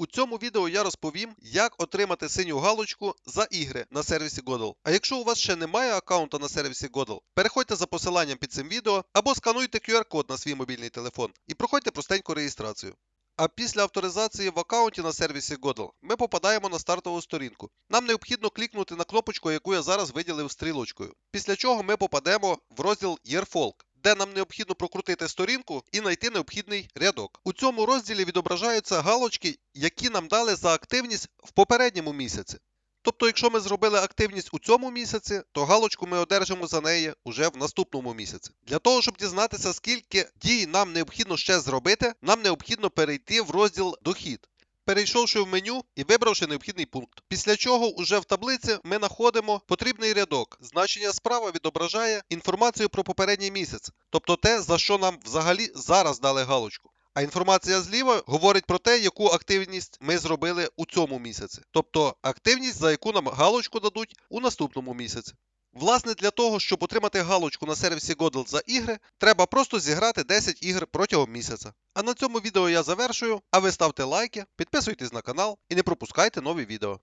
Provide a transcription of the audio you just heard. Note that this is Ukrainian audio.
У цьому відео я розповім, як отримати синю галочку за ігри на сервісі Godel. А якщо у вас ще немає аккаунта на сервісі Godel, переходьте за посиланням під цим відео або скануйте QR-код на свій мобільний телефон і проходьте простеньку реєстрацію. А після авторизації в аккаунті на сервісі Godel ми попадаємо на стартову сторінку. Нам необхідно клікнути на кнопочку, яку я зараз виділив стрілочкою. Після чого ми попадемо в розділ Yearfolk, де нам необхідно прокрутити сторінку і знайти необхідний рядок. У цьому розділі відображаються галочки, які нам дали за активність в попередньому місяці. Тобто, якщо ми зробили активність у цьому місяці, то галочку ми одержимо за неї уже в наступному місяці. Для того, щоб дізнатися, скільки дій нам необхідно ще зробити, нам необхідно перейти в розділ Дохід. Перейшовши в меню і вибравши необхідний пункт. Після чого уже в таблиці ми знаходимо потрібний рядок. Значення справа відображає інформацію про попередній місяць, тобто те, за що нам взагалі зараз дали галочку. А інформація зліва говорить про те, яку активність ми зробили у цьому місяці, тобто активність, за яку нам галочку дадуть у наступному місяці. Власне, для того, щоб отримати галочку на сервісі Godel за ігри, треба просто зіграти 10 ігр протягом місяця. А на цьому відео я завершую. А ви ставте лайки, підписуйтесь на канал і не пропускайте нові відео.